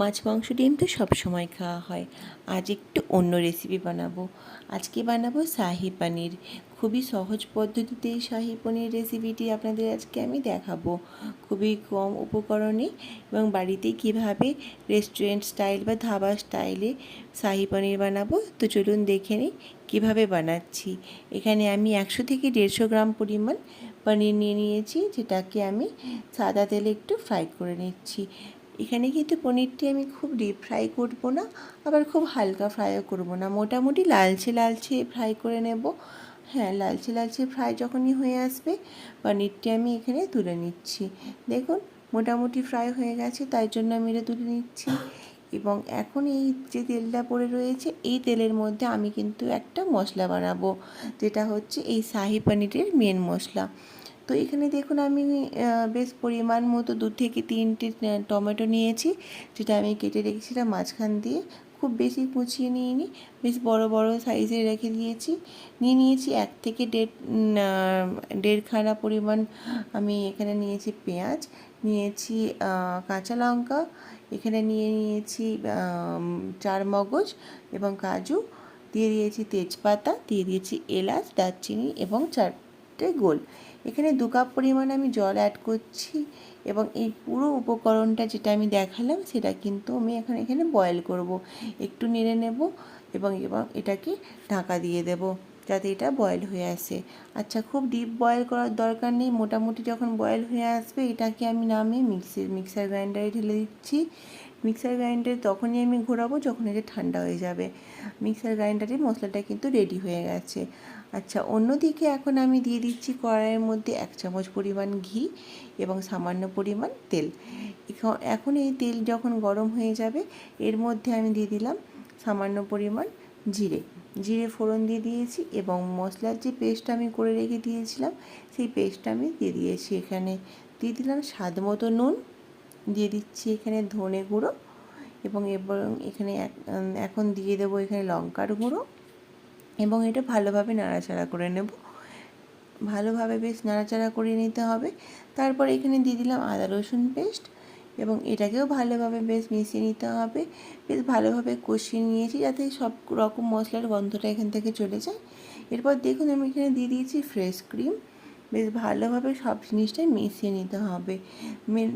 মাছ, মাংস, ডিম তো সব সময় খাওয়া হয়। আজ একটু অন্য রেসিপি বানাবো। আজকে বানাবো শাহি পানির। খুবই সহজ পদ্ধতিতে এই শাহি পনির রেসিপিটি আপনাদের আজকে আমি দেখাবো। খুবই কম উপকরণে এবং বাড়িতে কীভাবে রেস্টুরেন্ট স্টাইল বা ধাবা স্টাইলে শাহি পনির বানাবো, তো চলুন দেখে নিই কীভাবে বানাচ্ছি। এখানে আমি একশো থেকে দেড়শো গ্রাম পরিমাণ পনির নিয়ে নিয়েছি, যেটাকে আমি সাদা তেলে একটু ফ্রাই করে নিচ্ছি। এখানে কিন্তু পনিরটি আমি খুব ডিপ ফ্রাই করব না, আবার খুব হালকা ফ্রাইও করব না। মোটামুটি লালচে লালচে ফ্রাই করে নেব। হ্যাঁ লালচে লালচে ফ্রাই যখনই হয়ে আসবে, পনিরটি আমি এখানে তুলে নিচ্ছি। দেখুন, মোটামুটি ফ্রাই হয়ে গেছে, তাই জন্য আমি এটা তুলে নিচ্ছি। এবং এখন এই যে তেলটা পড়ে রয়েছে, এই তেলের মধ্যে আমি কিন্তু একটা মশলা বানাবো, যেটা হচ্ছে এই শাহি পনিরের মেন মশলা। তো এখানে দেখুন আমি বেশ পরিমাণ মতো দু থেকে তিনটে টমেটো নিয়েছি। যেটা আমি কেটে রেখেছিলাম মাঝখান দিয়ে। খুব বেশি কুচিয়ে নিইনি, বেশ বড় বড় সাইজে রেখে দিয়েছি। নিয়ে নিয়েছি এক থেকে দেড় দেড়খানা পরিমাণ আমি এখানে নিয়েছি পেঁয়াজ, নিয়েছি কাঁচা লঙ্কা, এখানে নিয়ে নিয়েছি চার মগজ এবং কাজু, দিয়ে দিয়েছি তেজপাতা, দিয়ে দিয়েছি এলাচ, দারচিনি এবং চারটে গোল। এখানে দু কাপ পরিমাণ আমি জল অ্যাড করছি এবং এই পুরো উপকরণটা যেটা আমি দেখালাম, সেটা কিন্তু আমি এখন এখানে বয়েল করব। একটু নেড়ে নেব এবং এবং এটাকে ঢাকা দিয়ে দেব। যাতে এটা বয়েল হয়ে আসে। আচ্ছা খুব ডিপ বয়েল করার দরকার নেই। মোটামুটি যখন বয়েল হয়ে আসবে, এটাকে আমি নামিয়ে মিক্সির মিক্সার গ্রাইন্ডারে ঢেলে দিচ্ছি। মিক্সার গ্রাইন্ডারে তখনই আমি ঘোরাবো, যখন এটা ঠান্ডা হয়ে যাবে। মিক্সার গ্রাইন্ডারে মশলাটা কিন্তু রেডি হয়ে গেছে। আচ্ছা অন্যদিকে এখন আমি দিয়ে দিচ্ছি কড়াইয়ের মধ্যে এক চামচ পরিমাণ ঘি এবং সামান্য পরিমাণ তেল। এখন এই তেল যখন গরম হয়ে যাবে, এর মধ্যে আমি দিয়ে দিলাম সামান্য পরিমাণ জিরে। জিরে ফোড়ন দিয়ে দিয়েছি এবং মশলার যে পেস্ট আমি করে রেখে দিয়েছিলাম, সেই পেস্টটা আমি দিয়ে দিয়েছি এখানে। দিয়ে দিলাম স্বাদ মতো নুন। দিয়ে দিচ্ছি এখানে ধনে গুঁড়ো এবং এবং এখানে এখন দিয়ে দেবো এখানে লঙ্কার গুঁড়ো এবং এটা ভালোভাবে নাড়াচাড়া করে নেব। ভালোভাবে বেশ নাড়াচাড়া করে নিতে হবে। তারপর এখানে দিয়ে দিলাম আদা রসুন পেস্ট এবং এটাকেও ভালোভাবে বেশ মিশিয়ে নিতে হবে। বেশ ভালোভাবে কষিয়ে নিয়েছি যাতে সব রকম মশলার গন্ধটা এখান থেকে চলে যায়। এরপর দেখুন আমি এখানে দিয়ে দিয়েছি ফ্রেশ ক্রিম বেশ ভালোভাবে সব জিনিসটাই মিশিয়ে নিতে হবে।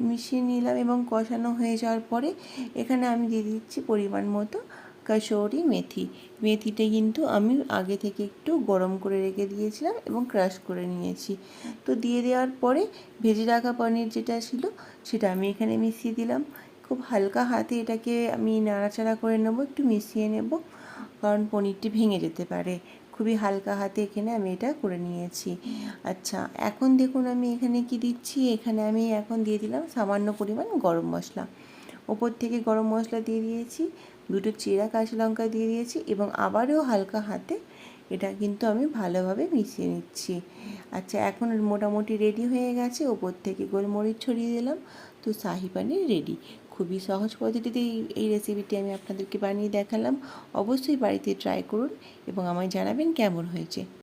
মিশিয়ে নিলাম এবং কষানো হয়ে যাওয়ার পরে এখানে আমি দিয়ে দিচ্ছি পরিমাণ মতো কাসৌরি মেথি। মেথিটা কিন্তু আমি আগে থেকে একটু গরম করে রেখে দিয়েছিলাম এবং ক্রাশ করে নিয়েছি। তো দিয়ে দেওয়ার পরে ভেজে রাখা পনির যেটা ছিল সেটা আমি এখানে মিশিয়ে দিলাম। খুব হালকা হাতে এটাকে আমি নাড়াচাড়া করে নেব, একটু মিশিয়ে নেব। কারণ পনিরটি ভেঙে যেতে পারে। খুবই হালকা হাতে এখানে আমি এটা করে নিয়েছি। আচ্ছা এখন দেখুন আমি এখানে কি দিচ্ছি। এখানে আমি এখন দিয়ে দিলাম সামান্য পরিমাণ গরম মশলা। ওপর থেকে গরম মশলা দিয়ে দিয়েছি, দুটো চেরা কাঁচা লঙ্কা দিয়ে দিয়েছি এবং আবারও হালকা হাতে এটা কিন্তু আমি ভালোভাবে মিশিয়ে নিচ্ছি। আচ্ছা এখন মোটামুটি রেডি হয়ে গেছে, ওপর থেকে গোলমরিচ ছড়িয়ে দিলাম। তো শাহি পানির রেডি খুবই সহজ পদ্ধতিতে এই রেসিপিটি আমি আপনাদেরকে বানিয়ে দেখালাম। অবশ্যই বাড়িতে ট্রাই করুন এবং আমায় জানাবেন কেমন হয়েছে।